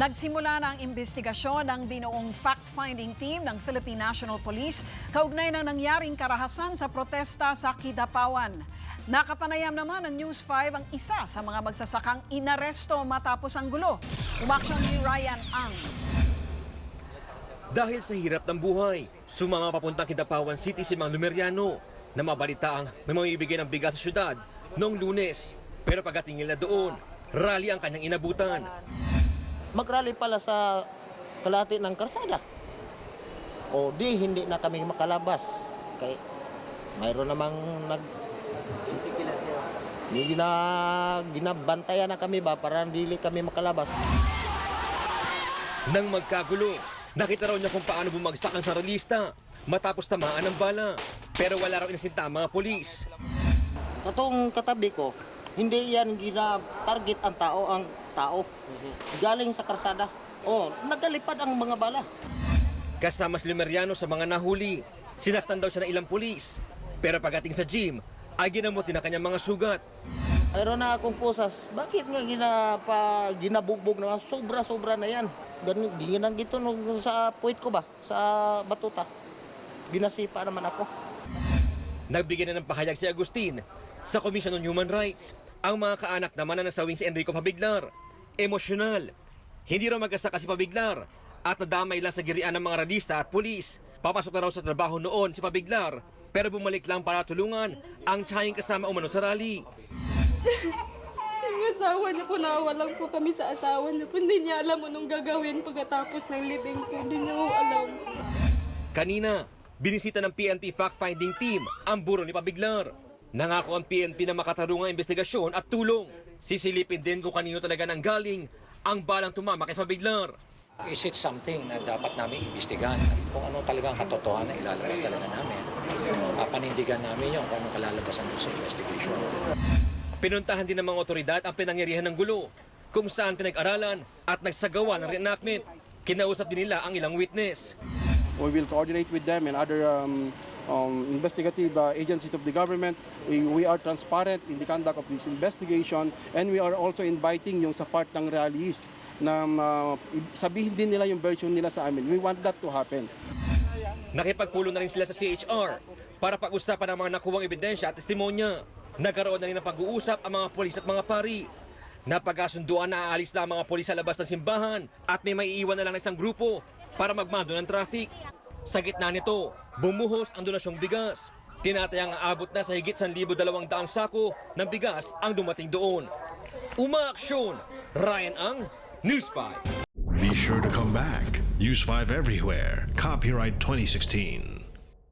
Nagsimula na ang investigasyon ng binuong fact-finding team ng Philippine National Police kaugnay ng nangyaring karahasan sa protesta sa Kidapawan. Nakapanayam naman ng News 5 ang isa sa mga magsasakang inaresto matapos ang gulo. Umaksyon ni Ryan Ang. Dahil sa hirap ng buhay, sumama papuntang Kidapawan City si Mang Lumeriano na mabalita ang may mamibigay ng bigas sa syudad noong lunes. Pero pagdating nila doon, rally ang kanyang inabutan. Magrally pala sa kalahati ng karsada. O di, hindi na kami makalabas. Kay, mayroon namang nag... Hindi na ginabantayan na kami ba para hindi kami makalabas. Nang magkagulo, nakita raw niya kung paano bumagsak ang saralista matapos tamaan ng bala. Pero wala raw inasinta ang mga polis. Katong katabi ko, hindi yan gina-target ang tao, ang tao. Galing sa karsada. Oh, nagalipad ang mga bala. Kasama si Lumeriano sa mga nahuli. Sinaktan daw siya ng ilang polis. Pero pagdating sa gym, ay ginamot din ang kanyang mga sugat. Mayroon na akong pusas. Bakit nga ginapa, ginabugbog na? Sobra-sobra na yan. Ganun, ginang gito nung sa puwit ko ba? Sa batuta. Ginasipa naman ako. Nagbigay na ng pahayag si Agustin sa Commission on Human Rights. Ang mga kaanak naman na nasawing si Enrico Pabiglar. Emosyonal. Hindi raw magkasaka si Pabiglar at nadamay lang sa girian ng mga radista at pulis. Papasok na raw sa trabaho noon si Pabiglar pero bumalik lang para tulungan ang tiyahing kasama umano sa rally. Yung asawa niya po, nawalan po kami sa asawa niya po. Hindi niya alam anong gagawin pagkatapos ng libing po. Hindi niya po alam. Kanina, binisita ng PNP fact-finding team ang buro ni Pabiglar. Nangako ang PNP na makatarungang investigasyon at tulong. Sisilipin din kung kanino talaga nang galing ang balang tumama kay Pabiglar. Is it something na dapat namin imbestigahan? Kung ano talagang katotohanan, ilalabas talaga namin. Papanindigan namin yung kung anong kalalabasan doon sa investigation. Pinuntahan din ng mga otoridad ang pinangyarihan ng gulo, kung saan pinag-aralan at nagsagawa ng reenactment. Kinausap din nila ang ilang witness. We will coordinate with them and other um, um, investigative uh, agencies of the government. We, we are transparent in the conduct of this investigation and we are also inviting yung sa part ng rallies na uh, sabihin din nila yung version nila sa amin. We want that to happen. Nakipagpulong na rin sila sa CHR para pag-usapan ang mga nakuwang ebidensya at testimonya. Nagkaroon na rin ng pag-uusap ang mga polis at mga pari. Napagkasunduan na aalis na ang mga polis sa labas ng simbahan at may maiiwan na lang isang grupo para magmando ng traffic. Sa gitna nito, bumuhos ang donasyong bigas. Tinatayang aabot na sa higit 1,200 sako ng bigas ang dumating doon. Umaaksyon! Ryan Ang, News 5. Be sure to come back. Use 5 everywhere. Copyright 2016.